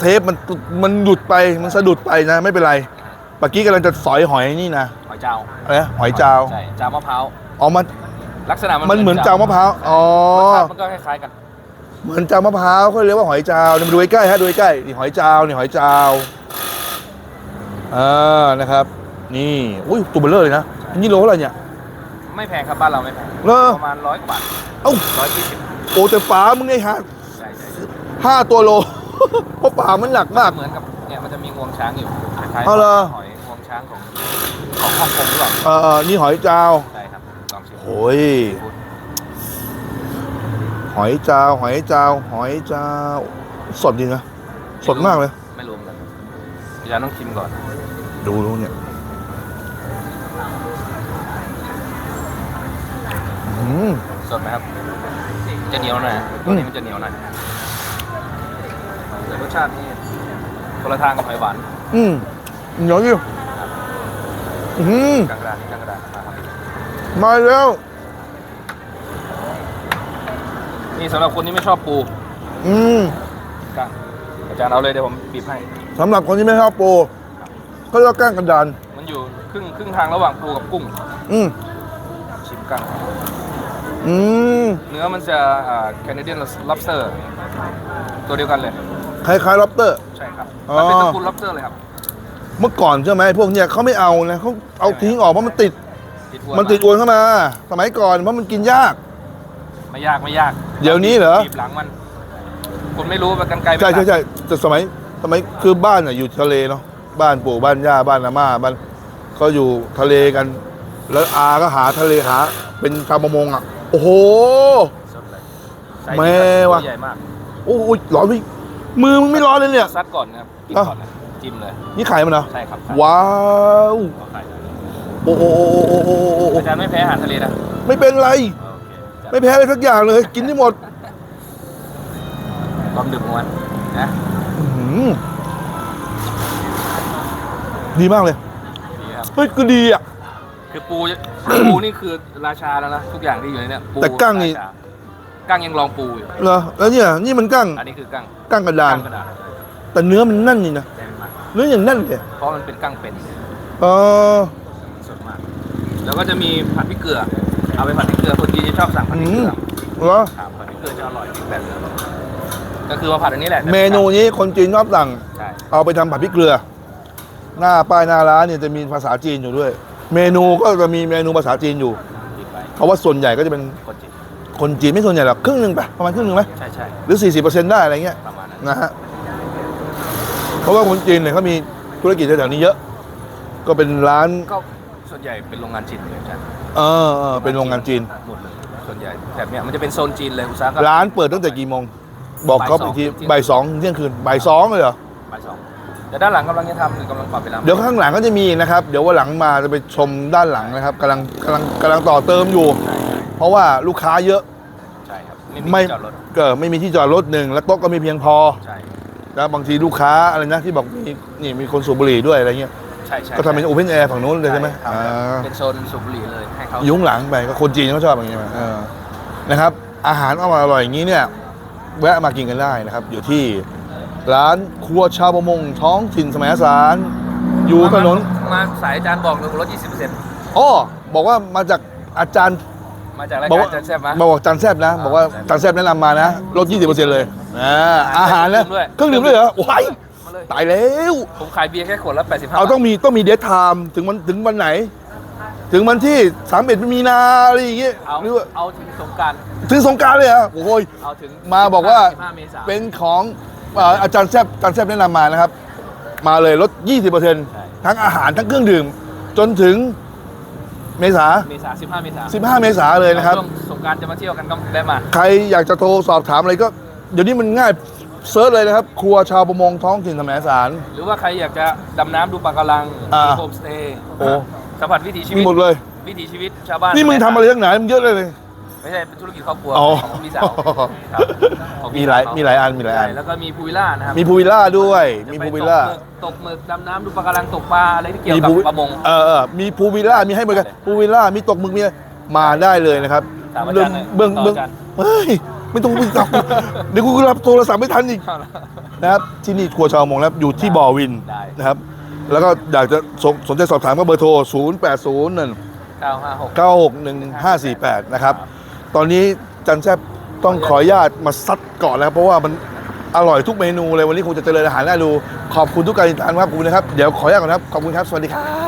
เทปมันมันหลุดไปมันสะดุดไปนะ ไม่เป็นไรเมื่อกี้กำลังจะสอยหอยนี่นะหอยเจ้าอะไรนะหอยจาวใช่เจ้ามะพร้าวอ๋อมันลักษณะมันมันเหมือนจาวมะพร้าวอ๋อรสชาติมันก็คล้ายๆกัน เหมือนจาวมะพร้าวเขาเรียกว่าหอยจาวเดี๋ยวมาดูใกล้ๆฮะดูใกล้ๆนี่หอยจาวนี่หอยจาวอ่านะครับ นี่อุ้ยตัวเบลเลอร์เลยนะนี่โลเท่าไหร่เนี่ยไม่แพงครับบ้านเราไม่แพงเหรอประมาณร้อยกว่าบาทเอ้าร้อยยี่สิบโอ้แต่ฝามึงไอ้ฮะใช่ใช่ห้าตัวโล เพราะฝามันหนักมาก เหมือนกับเนี่ยมันจะมีงวงช้างอยู่คล้ายๆเอาเหรอ หอยงวงช้างของของฮ่องกงหรือเปล่าเออเออนี่หอยจาวใช่ครับลองชิมโอ้ยหอยจาวหอยจาวหอยจาวสดจริงนะสดมากเลย ไม่รู้เหมือนกันอาจารย์ต้องชิมก่อนดูดูเนี่ยอืม สดไหมครับจะเหนียวหน่อยนะตัวนี้มันจะเหนียวหน่อยแต่รส ชาตินี่คนละทางกับหอยหวานอืมเหนียวอยู่อืมกลางกระดาษกลางกระดาษนะครับมาแล้วนี่สำหรับคนที่ไม่ชอบปูอืมกลางอาจารย์เอาเลยเดี๋ยวผมบีบให้สำหรับคนที่ไม่ชอบปูก็เรียกว่าก้างกระดานมันอยู่ครึ่งครึ่งทางระหว่างปูกับกุ้ง อืมชิมกันอืมเนื้อมันจะอ่า Canadian lobster ตัวเดียวกันเลย คล้ายๆล็อบเตอร์ ใช่ครับอ๋อ มันเป็นตระกูล lobster เลยครับเมื่อก่อนใช่ไหมพวกเนี้ยเขาไม่เอานะเขาเอาทิ้งออกเพราะมันติด ติดอวนมันติดอวนเข้ามา สมัยก่อนเพราะมันกินยาก ไม่ยากไม่ยากเดี๋ยวนี้เหรอ บีบหลังมันคุณไม่รู้ว่ากันไกลไปใช่ใช่ตัดใช่แต่สมัยสมัยคือบ้านอะอยู่ทะเลเนาะบ้านปู่บ้านย่าบ้านอาม่าบ้านก็อยู่ทะเลกัน แล้วอาก็หาทะเลหา เป็นชาวประมงอะ โอ้โห สดเลยไซส์แม่นี้ว่ะ ตัวใหญ่มาก โอ้โหร้อนพี่ มือมึงไม่ร้อนเลยเนี่ย ซัดก่อนนะครับกินอะก่อนนะจิ้มเลยนี่ไข่มันเหรอใช่ครับว้าวเอาไข่เลยโอ้โหโอ้โหโอ้โหโอ้โหอาจารย์ไม่แพ้อาหารทะเลนะไม่เป็นไร โอเคไม่แพ้อะไรสักอย่างเลย กินได้หมดลองดื่มมันนะอื้อหือดีมากเลยดีครับเฮ้ยก็ดีอะ คือปูปูนี่คือราชาแล้วนะทุกอย่างที่อยู่ในเนี้ยปูแต่กั้งนี่ ราชา กั้งยังลองปูอยู่ เหรอแล้วเนี่ยนี่มันกั้งอันนี้คือกั้งกั้งกระดาน กั้งกระดาษแต่เนื้อมันแน่นนี่นะแน่นมากเนื้ออย่างแน่นเลยเพราะมันเป็นกั้งเป็นเออสดมาก แล้วก็จะมีผัดพริกเกลือ เอาไปผัดพริกเกลือคนจีนจะชอบสั่งผัดพริกเกลือเหรอครับผัดพริกเกลือจะอร่อยอีกแบบหนึงก็คือว่าผัดอันนี้แหละแต่เมนูนี้คนจีนชอบสั่ง ใช่เอาไปทำผัดพริกเกลือ หน้าป้ายหน้าร้านเนี่ยจะมีภาษาจีนอยู่ด้วย เมนูก็จะมีเมนูภาษาจีนอยู่ ติดไว้เพราะว่าส่วนใหญ่ก็จะเป็นคนจีน คนจีนไม่ส่วนใหญ่หรอกครึ่งหนึ่งไปประมาณครึ่งหนึ่งไหมใช่ใช่หรือ 40%ได้อะไรเงี้ยประมาณนั้นนะฮะเพราะว่าคนจีนเนี่ยเขามีธุรกิจแถวๆนี้เยอะ ก็เป็นร้านก็ส่วนใหญ่เป็นโรงงานจีนเลยอาจารย์เออเออเป็นโรงงานจีนหมดเลยส่วนใหญ่แบบเนี้ยมันจะเป็นโซนจีนเลยอุตสาหกรรมร้านเปิดตั้งแต่กี่โมง บอกเขาอีกทีบ่ายสองบ่ายสองถึงเที่ยงคืนบ่ายสองเลยเหรอบ่ายสองแต่ด้านหลังกำลังจะทำหรือกำลังปรับเวลาเดี๋ยวข้างหลังก็จะมีอีกนะครับ เดี๋ยววันหลังมาจะไปชมด้านหลังนะครับกำลังกำลังกำลังต่อเติมอยู่ใช่ใช่เพราะว่าลูกค้าเยอะ ใช่ครับไม่ไม่มีที่จอดรถก็ไม่มีที่จอดรถหนึ่งแล้วโต๊ะก็ไม่เพียงพอใช่แล้วบางทีลูกค้าอะไรนะที่บอกมีนี่มีคนสูบบุหรี่ด้วยอะไรเงี้ยใช่ใช่ก็ทำเป็นโอเพนแอร์ฝั่งนู้นเลยใช่ไหมครับอ่าเป็นโซนสูบบุหรี่เลยให้เขายุ้งหลังไปก็คนจีนเขาชอบอย่างเงี้ยเออนะครับ อาหารอร่อยอร่อยอย่างนี้เนี่ยแวะมากินกันได้นะครับ อยู่ที่ร้านครัวชาวประมงท้องถิ่นสมัยสารอยู่ถนนมาสายอาจารย์บอกเลยลด20%อ้อบอกว่ามาจากอาจารย์ มาจากรายบอกการว่าอาจารย์แซ่บมะมาบอกอาจารย์แซบนะ บอกว่าอาจารย์แซบแนะนำมานะ ลด 20%เลยอ่าอาหารนะเครื่องดื่มด้วยเครื่องดื่มด้วยเหรอว้ายมาเลย ตายแล้ว ผมขายเบียร์แค่ขวดละ85เอาต้องบาทมีต้องมีเดทไทม์ถึงวันถึงวันไหน ถึงวันที่31มีนาอะไรอย่างเงี้ยเอาหรือว่าเอาถึงสงกรารถึงสงกรารเลยเหรอโอ้ย เอาถึงมาบอกว่า 15เมษายนเป็นของเอ่ออาจารย์แซบอาจารย์แซบแนะนำมานะครับ มาเลยลด 20%ทั้งอาหารทั้งเครื่องดื่ม จนถึง เมษา เมษา15เมษายน15 เมษาเลยนะครับ ช่วงสงกรารจะมาเที่ยวกันก็ได้มา ใครอยากจะโทรสอบถามอะไรก็ เดี๋ยวนี้มันง่ายเซิร์ชเลยนะครับ ครัวชาวประมงท้องถิ่นสมัยสาร หรือว่าใครอยากจะดำน้ำดูปะการังอ่า มีโฮมสเตย์โอ้สัมผัสวิถีชีมีวิตหมดเลย วิถีชีวิตชาวบ้านนี่มึงทำอะไรทั้งไหนมันเยอะเลยเลย ไม่ใช่เป็นธุรกิจครอบครัวอ๋อของพี่สาวครับของมีพี่หลายสวเขมีหลายอันมีหลายอัน ใช่แล้วก็มีพูวิลล่านะครับมีพูวิลล่าด้วย จะมีไปพูวิลล่าตกหมึกดำน้ำดูปะการังตกปลาอะไรที่เกี่ยวกับพูประมง เออเออมีพูวิลล่า มีให้บริการพูวิลล่า มีตกหมึกมีอะไรมาได้เลยนะครับถามอาเรื่องจารย์หน่อยเบื้องต่อเบื้องอาจารย์ เฮ้ย ไม่ต้องไปจับเดี๋ยวกูรับโทรศัพท์ไม่ทันอีก นะครับ ที่นี่ครัวชาวมงนะครับ อยู่ที่บ่อวินได้ นะครับ แล้วก็อยากจะสนสนใจสอบถามก็เบอร์โทร 0 8 0 1เก้าห้าหก9 6 1 5 4 8 นะครับ ตอนนี้จันแซบต้องขออนุญาตมาซัดก่อนแล้วครับเพราะว่ามันอร่อยทุกเมนูเลยวันนี้คงจะเจริญอาหารน่าดูขอบคุณทุกการติดตามครับคุณนะครับ เดี๋ยวขออนุญาตก่อนครับ ขอบคุณครับ สวัสดีครับ